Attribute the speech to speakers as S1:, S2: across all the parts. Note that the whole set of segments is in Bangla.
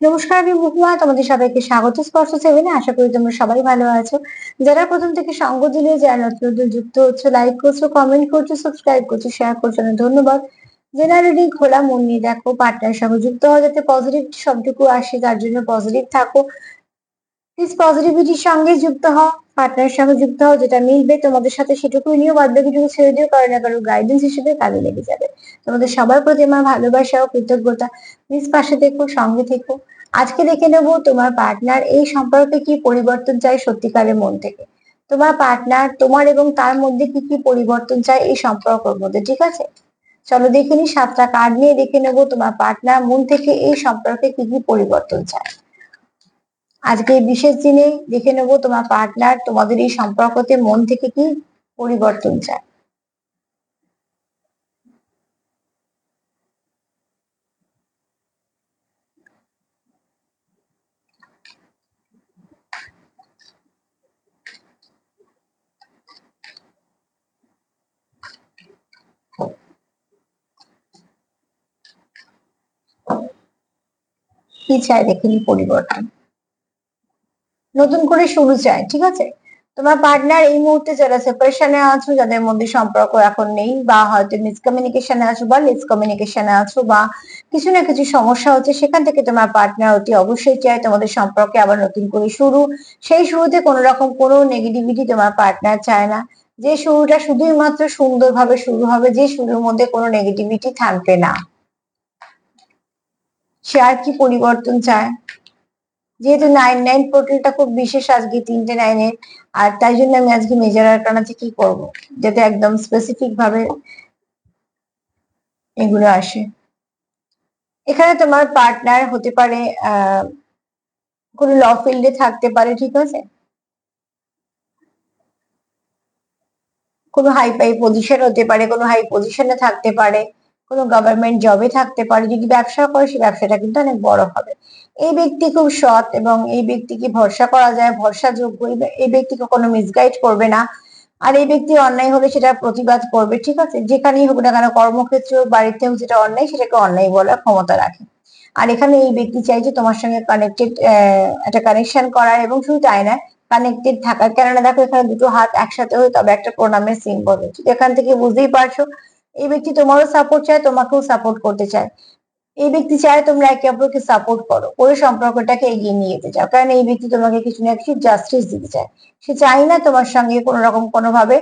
S1: নমস্কার আমি তোমাদের সবাইকে স্বাগত। স্পর্শ সেভেনে আশা করি তোমরা সবাই ভালো আছো। যারা প্রথম থেকে সঙ্গ দিলে যারা নতুন যুক্ত হচ্ছে লাইক করছ কমেন্ট করছ সাবস্ক্রাইব করছ শেয়ার করছ না ধন্যবাদ। জেনারেলি খোলা মন নিয়ে দেখো পার্টনার সঙ্গে যুক্ত হওয়া যাতে পজিটিভ সবটুকু আসে তার জন্য পজিটিভ থাকো। প্লিজ পজিটিভিটির সঙ্গে যুক্ত হও পার্টনার সঙ্গে যুক্ত হও, যেটা মিলবে তোমাদের সাথে সেটুকুই নিয়েও বাদ বাকিটুকু ছেড়ে দিও, কারও না কারও গাইডেন্স হিসেবে কাজে লেগে যাবে। তোমাদের সবার প্রতি আমার ভালোবাসা ও কৃতজ্ঞতা। প্লিজ পাশে দেখো সঙ্গে থেকো। আজকে দেখে নেব তোমার পার্টনার এই সম্পর্কে কি পরিবর্তন চায় সত্যিকারের মন থেকে। তোমার পার্টনার তোমার এবং তার মধ্যে কি কি পরিবর্তন চায় এই সম্পর্কের মধ্যে, ঠিক আছে? চলো দেখে নি সাতটা কার্ড নিয়ে দেখে নেব তোমার পার্টনার মন থেকে এই সম্পর্কে কি কি পরিবর্তন চায়। আজকে এই বিশেষ দিনে দেখে নেব তোমার পার্টনার তোমাদের এই সম্পর্কতে মন থেকে কি পরিবর্তন চায়। কি চায় দেখে নি পরিবর্তন। নতুন করে শুরু চায় ঠিক আছে? তোমার পার্টনার এই মুহূর্তে যারা সেপারেশনে আছো, যাদের মধ্যে সম্পর্ক এখন নেই বা হয়তো মিসকমিউনিকেশনে আছো বা লেস কমিউনিকেশনে আছো বা কিছু না কিছু সমস্যা হচ্ছে, সেখান থেকে তোমার পার্টনার অতি অবশ্যই চায় তোমাদের সম্পর্কে আবার নতুন করে শুরু। সেই শুরুতে কোনো রকম কোনো নেগেটিভিটি তোমার পার্টনার চায় না। যে শুরুটা শুধুই মাত্র সুন্দরভাবে শুরু হবে, যে শুরুর মধ্যে কোনো নেগেটিভিটি থাকবে না। সে আর কি পরিবর্তন চায়? যেহেতু নাইন নাইন পোর্টালটা খুব বিশেষ আজকে তিনটে নাইনের আর তাই জন্য আমি আজকে মেজর আরকানাতে কি করব, যাতে একদম স্পেসিফিক ভাবে এগুলো আসে। এখানে তোমার পার্টনার হতে পারে কোনো ল ফিল্ডে থাকতে পারে, ঠিক আছে? কোনো হাই ফাই পজিশন হতে পারে, কোনো হাই পজিশনে থাকতে পারে, কোনো গভর্নমেন্ট জবে থাকতে পারে, যদি ব্যবসা করে, সে ব্যবসাটা কিন্তু অনেক বড় হবে। এই ব্যক্তি খুব সৎ এবং এই ব্যক্তিকে ভরসা করা যায়, ভরসাযোগ্য। এই ব্যক্তি কখনো মিসগাইড করবে না। আর এই ব্যক্তি অন্যায় হলে সেটা প্রতিবাদ করবে, ঠিক আছে? যেখানেই হোক না কেন, কর্মক্ষেত্রে বাড়িতে হোক, যেটা অন্যায় সেটাকে অন্যায় বলার ক্ষমতা রাখে। আর এখানে এই ব্যক্তি চাইছে তোমার সঙ্গে কানেক্টেড একটা কানেকশন করার এবং শুধু তাই না কানেক্টেড থাকার। কেননা দেখো, এখানে দুটো হাত একসাথে হয়ে তবে একটা প্রণামের সিম্বল এখান থেকে বুঝতেই পারছ, এই ব্যক্তি তোমারও সাপোর্ট চায়, তোমাকেও সাপোর্ট করতে চায়। এই ব্যক্তি চায় তোমরা একে অপরকে সাপোর্ট করো। করে সম্পর্কটাকে এগিয়ে নিয়ে যেতে চাও। কারণ এই ব্যক্তি তোমাকে কিছু না কিছু জাস্টিস দিতে চায়। সে চায় না তোমার সঙ্গে কোনো রকম কোনোভাবে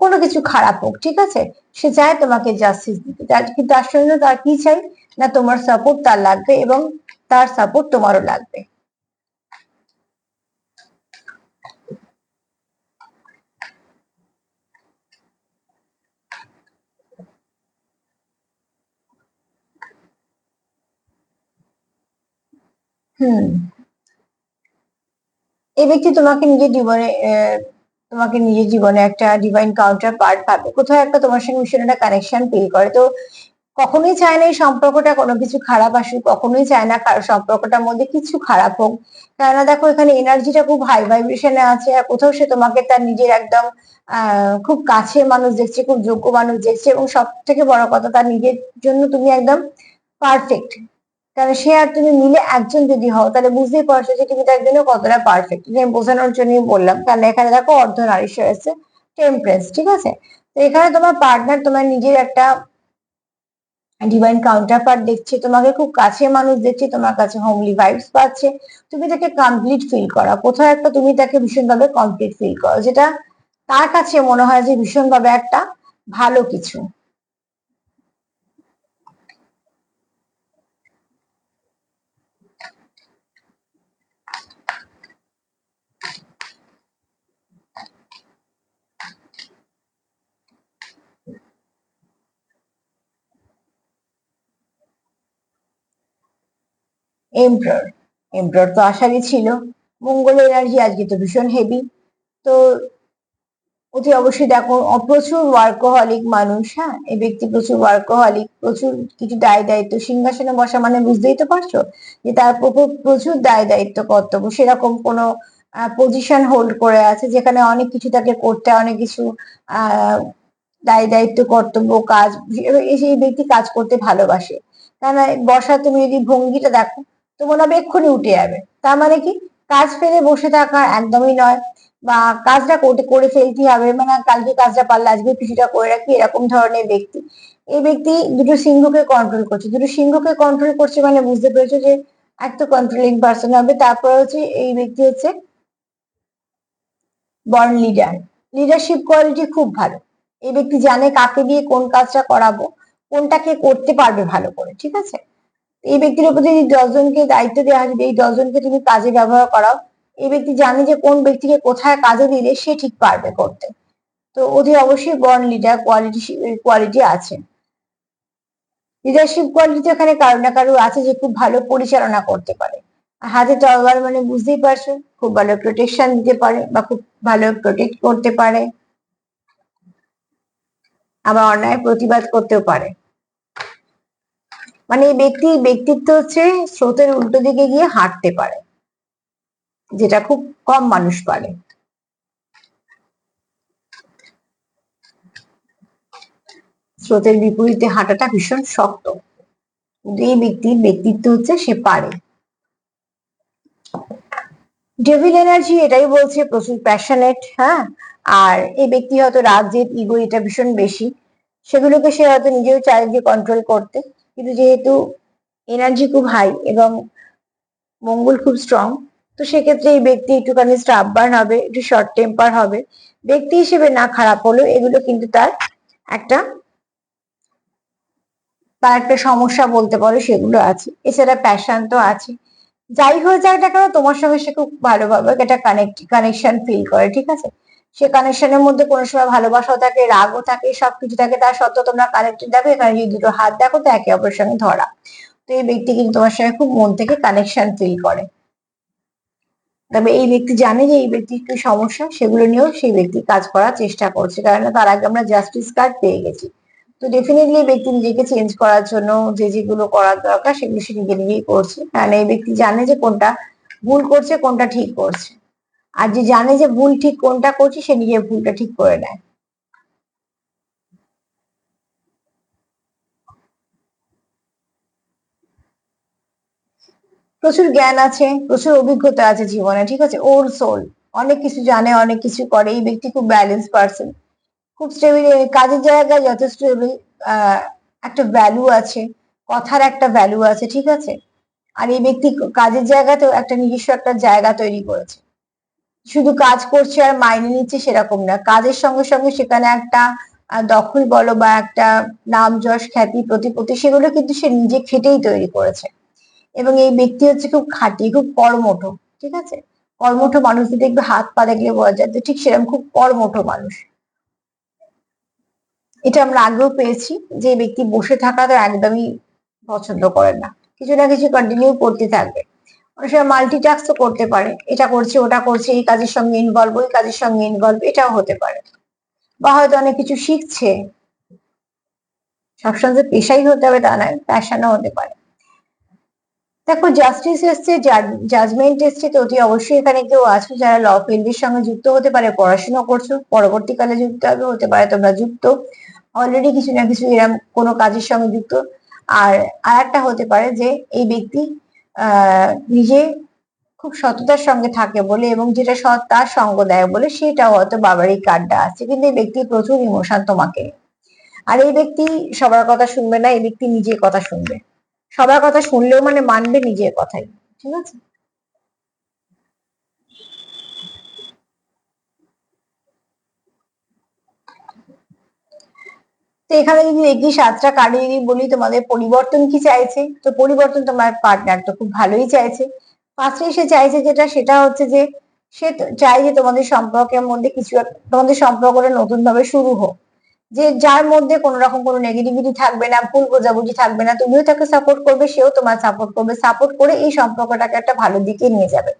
S1: কোনো কিছু খারাপ হোক, ঠিক আছে? সে চায় তোমাকে জাস্টিস দিতে। কিন্তু আসলে তার কি চাই? না তোমার সাপোর্ট তার লাগবে এবং তার সাপোর্ট তোমারও লাগবে। হুম। এই ব্যক্তি তোমাকে নিজের জীবনে তোমাকে নিজের জীবনে একটা ডিভাইন কাউন্টার পার্ট পাবে। কোথাও একটা তোমার সঙ্গে ভীষণ একটা কানেকশন ফিল করে। তো কখনোই চায় না এই সম্পর্কটা কোনো কিছু খারাপ আসুক, কখনোই চায় না কারও সম্পর্কটার মধ্যে কিছু খারাপ হোক। কেননা দেখো, এখানে এনার্জিটা খুব হাই ভাইব্রেশনে আছে আর কোথাও সে তোমাকে তার নিজের একদম খুব কাছের মানুষ দেখছে, খুব যোগ্য মানুষ দেখছে এবং সব থেকে বড় কথা, তার নিজের জন্য তুমি একদম পারফেক্ট কারণ সে আর তুমি মিলে একজন যদি হও, তাহলে বুঝতেই পারছ যে তুমি তার জন্য কতটা পারফেক্ট আমি বোঝানোর জন্যই বললাম। কারণ এখানে দেখো অর্ধ নারীশ হয়েছে টেম্পারেন্স ঠিক আছে? তো এখানে তোমার পার্টনার তোমার নিজের একটা ডিভাইন কাউন্টার পার্ট দেখছে, তোমাকে খুব কাছে মানুষ দেখছে, তোমার কাছে হোমলি ভাইবস পাচ্ছে। তুমি তাকে কমপ্লিট ফিল করা। কোথাও একটা তুমি তাকে ভীষণভাবে কমপ্লিট ফিল করো, যেটা তার কাছে মনে হয় যে ভীষণভাবে একটা ভালো কিছু। এমপ্রর এমপ্রর তো আশারই ছিল। মঙ্গলের এনার্জি আজকে তো ভীষণ হেভি তো অতি অবশ্যই দেখো, প্রচুর ওয়ার্কোহলিক মানুষ হ্যাঁ? এই ব্যক্তি প্রচুর ওয়ার্কোহলিক প্রচুর কিছু দায় দায়িত্ব। সিংহাসনে বসা মানে বুঝতেই তো পারছ যে তার প্রচুর দায় দায়িত্ব, কর্তব্য। সেরকম কোনো পজিশন হোল্ড করে আছে যেখানে অনেক কিছু তাকে করতে, অনেক কিছু, আহ, দায় দায়িত্ব, কর্তব্য, কাজ এই ব্যক্তি কাজ করতে ভালোবাসে। কেন বসা, তুমি যদি ভঙ্গিটা দেখো তো মনে হবে এক্ষুনি উঠে যাবে। তার মানে কি? কাজ ফেলে বসে থাকা একদমই নয় বা কাজটা করতে করে ফেলতে হবে। মানে কালকে কাজটা পারলে, আজকে কিছুটা করে রাখি, এরকম ধরনের ব্যক্তি। এই ব্যক্তি দুটো সিংহকে কন্ট্রোল করছে। দুটো সিংহকে কন্ট্রোল করছে মানে বুঝতে পেরেছ যে এক তো কন্ট্রোলিং পার্সন হবে। তারপর হচ্ছে এই ব্যক্তি হচ্ছে বর্ন লিডার লিডারশিপ কোয়ালিটি খুব ভালো। এই ব্যক্তি জানে কাকে দিয়ে কোন কাজটা করাবো, কোনটাকে করতে পারবে ভালো করে, ঠিক আছে? এই ব্যক্তির উপর যদি দশজনকে দায়িত্ব দেওয়া হয় এই দশজনকে তুমি কাজে ব্যবহার করাও, এই ব্যক্তি জানে যে কোন ব্যক্তিকে কোথায় কাজে দিলে সে ঠিক পারবে করতে। তো ওদের অবশ্যই বর্ন লিডার কোয়ালিটি কোয়ালিটি আছে। লিডারশিপ কোয়ালিটি এখানে কারও না কারও আছে যে খুব ভালো পরিচালনা করতে পারে। হাতে তরবার মানে বুঝতেই পারছ, খুব ভালো প্রোটেকশন দিতে পারে বা খুব ভালো প্রোটেক্ট করতে পারে। আবার অন্যায় প্রতিবাদ করতেও পারে। মানে এই ব্যক্তি ব্যক্তিত্ব হচ্ছে স্রোতের উল্টো দিকে গিয়ে হাঁটতে পারে, যেটা খুব কম মানুষ পারে। স্রোতের বিপরীতে হাঁটাটা ভীষণ শক্ত, কিন্তু এই ব্যক্তির ব্যক্তিত্ব হচ্ছে সে পারে। ডেভিল এনার্জি এটাই বলছে, প্রচুর প্যাশনেট হ্যাঁ? আর এই ব্যক্তি হয়তো রাগ, জেদ ইগো এটা ভীষণ বেশি। সেগুলোকে সে হয়তো নিজেও যে কন্ট্রোল করতে। কিন্তু যেহেতু এনার্জি খুব হাই এবং মঙ্গল খুব স্ট্রং তো সেক্ষেত্রে এই ব্যক্তি একটুখানি স্টাববার্ন হবে, একটু শর্ট টেম্পার হবে। ব্যক্তি হিসেবে না খারাপ হলেও এগুলো কিন্তু তার একটা তার একটা সমস্যা বলতে পারো, সেগুলো আছে। এছাড়া প্যাশন তো আছে। যাই হয়ে যাক না কেন, তোমার সঙ্গে সে খুব ভালোভাবে একটা কানেক্ট কানেকশন ফিল করে, ঠিক আছে? সে কানেকশনের মধ্যে কোনো সময় ভালোবাসাও থাকে, রাগও থাকে, সবকিছু থাকে, তার সত্ত্বেও তোমরা কানেক্টেড দেখো, এখানে যদি দুটো হাত দেখো, তো একে অপরের সঙ্গে ধরা। তো এই ব্যক্তি কিন্তু তোমার সঙ্গে খুব মন থেকে কানেকশন ফিল করে। তবে এই ব্যক্তি জানে যে এই ব্যক্তির কি সমস্যা, সেগুলো নিয়েও সেই ব্যক্তি কাজ করার চেষ্টা করছে কারণ তার আগে আমরা জাস্টিস কার্ড পেয়ে গেছি। তো ডেফিনেটলি ব্যক্তি নিজেকে চেঞ্জ করার জন্য যে যেগুলো করার দরকার, সেগুলো সে নিজে নিজেই করছে। কারণ এই ব্যক্তি জানে যে কোনটা ভুল করছে, কোনটা ঠিক করছে। আর যে জানে যে ভুল ঠিক কোনটা করছে, সে নিজের ভুলটা ঠিক করে নেয়। প্রচুর জ্ঞান আছে, প্রচুর অভিজ্ঞতা আছে জীবনে, ঠিক আছে? ওর সোল অনেক কিছু জানে, অনেক কিছু করে, এই ব্যক্তি খুব ব্যালেন্স পার্সন খুব স্টেবিল কাজের জায়গায় যথেষ্ট একটা ভ্যালু আছে, কথার একটা ভ্যালু আছে, ঠিক আছে? আর এই ব্যক্তি কাজের জায়গাতেও একটা নিজস্ব একটা জায়গা তৈরি করেছে। শুধু কাজ করছে আর মাইনে নিচ্ছে সেরকম না। কাজের সঙ্গে সঙ্গে সেখানে একটা দখল বলো বা একটা নাম যশ, খ্যাতি, প্রতিপত্তি সেগুলো কিন্তু সে নিজে খেটেই তৈরি করেছে। এবং এই ব্যক্তি হচ্ছে খুব খাঁটি, খুব কর্মঠ, ঠিক আছে? কর্মঠ মানুষদের দেখবে হাত পা দেখলে বোঝা যায়, তো ঠিক সেরকম খুব কর্মঠ মানুষ। এটা আমরা আগেও পেয়েছি যে ব্যক্তি বসে থাকা তো একদমই পছন্দ করেন না। কিছু না কিছু কন্টিনিউ করতে থাকবে। অনেক সময় মাল্টিটাস্কও করতে পারে। এটা করছে, ওটা করছে, এই কাজের সঙ্গে ইনভলভ ওই কাজের সঙ্গে ইনভলভ এটাও হতে পারে। বা হয়তো অনেক কিছু শিখছে। সবসময় যে পেশাই হতে হবে তা নয় প্যাশনও হতে পারে। দেখো জাস্টিস এসছে জাজমেন্ট এসছে, তো অতি অবশ্যই এখানে কেউ আছো যারা ল ফিল্ডের সঙ্গে যুক্ত হতে পারে পড়াশোনা করছ, পরবর্তীকালে যুক্ত হবে, হতে পারে তোমরা যুক্ত। অলরেডি কিছু না কিছু এরকম কোনো কাজের সঙ্গে যুক্ত। আর আর একটা হতে পারে যে, এই ব্যক্তি নিজে খুব সততার সঙ্গে থাকে বলে এবং যেটা সৎ তার সঙ্গ দেয় বলে সেটাও হয়তো বাবার এই কার্ডটা আছে। কিন্তু এই ব্যক্তি প্রচুর ইমোশন তোমাকে। আর এই ব্যক্তি সবার কথা শুনবে না, এই ব্যক্তি নিজের কথা শুনবে। সবার কথা শুনলেও মানে মানবে নিজের কথাই, ঠিক আছে? তো এখানে যদি একই সাতটা কার্ডে যদি বলি তোমাদের পরিবর্তন কি চাইছে? তো পরিবর্তন তোমার পার্টনার তো খুব ভালোই চাইছে। ফার্স্টে সে চাইছে যেটা, সেটা হচ্ছে যে, সে চাই যে তোমাদের সম্পর্কের মধ্যে কিছু তোমাদের সম্পর্কটা নতুন ভাবে শুরু হোক। যে যার মধ্যে কোন রকম কোনো নেগেটিভিটি থাকবে না, ভুল বোঝাবুঝি থাকবে না, তুমিও তাকে সাপোর্ট করবে, সেও তোমার সাপোর্ট করবে। সাপোর্ট করে এই সম্পর্কটাকে একটা ভালো দিকে নিয়ে যাবে।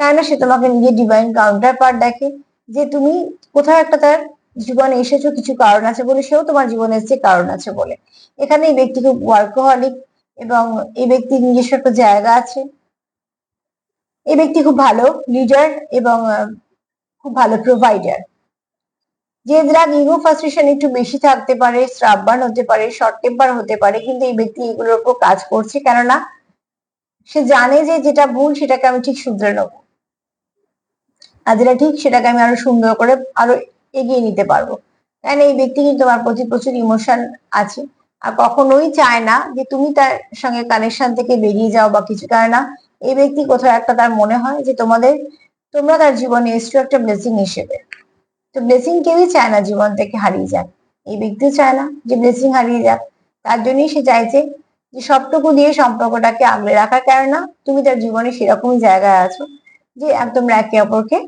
S1: কেননা সে তোমাকে নিজের ডিভাইন কাউন্টার পার্ট দেখে যে তুমি কোথাও একটা তার জীবনে এসেছ, কিছু কারণ আছে বলে, সেও তোমার জীবনে এসেছে কারণ আছে বলে। এখানে এই ব্যক্তি খুব ওয়ার্কহলিক এবং এই ব্যক্তির নিজস্ব একটা জায়গা আছে। এই ব্যক্তি খুব ভালো লিডার এবং খুব ভালো প্রোভাইডার যে দ্রাগ ইগো ফ্রাস্ট্রেশন একটু বেশি থাকতে পারে, শ্রাববান হতে পারে শর্ট টেম্পার হতে পারে, কিন্তু এই ব্যক্তি এগুলোর উপর কাজ করছে কেননা সে জানে যে যেটা ভুল সেটাকে আমি ঠিক শুধরে নেব। আর যেটা ঠিক সেটাকে আমি আরও সুন্দর করে, আরও এগিয়ে নিতে পারব। কারণ এই ব্যক্তি কিন্তু তোমার প্রতি প্রচুর ইমোশন আছে। আর কখনোই চায় না যে তুমি তার সঙ্গে কানেকশন থেকে বেরিয়ে যাও বা কিছু। কারণ না, এই ব্যক্তি কোথাও একটা তার মনে হয় যে তোমাদের, তোমরা তার জীবনে এসছো একটা ব্লেসিং হিসেবে। তো ব্লেসিং কেউই চায় না জীবন থেকে হারিয়ে যাক। এই ব্যক্তিও চায় না যে ব্লেসিং হারিয়ে যাক। তার জন্যই সে চাইছে যে সবটুকু দিয়ে সম্পর্কটাকে আগলে রাখার কেননা তুমি তার জীবনে সেরকমই জায়গায় আছো যে একদম একে অপরকে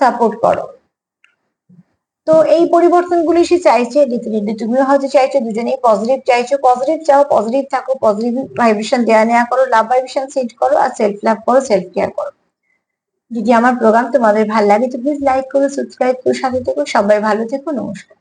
S1: সাপোর্ট করো। তো এই পরিবর্তন গুলি সে চাইছে ডেফিনেটলি তুমিও হয়তো চাইছো, দুজনেই পজিটিভ চাইছো। পজিটিভ চাও পজিটিভ থাকো পজিটিভ ভাইব্রেশন দেওয়া নেওয়া করো লাভ ভাইব্রেশন সেট করো আর সেলফ লাভ করো সেলফ কেয়ার করো। যদি আমার প্রোগ্রাম তোমাদের ভালো লাগে তো প্লিজ লাইক করো সাবস্ক্রাইব করো, সাথে থেকো, সবাই ভালো থেকো, নমস্কার।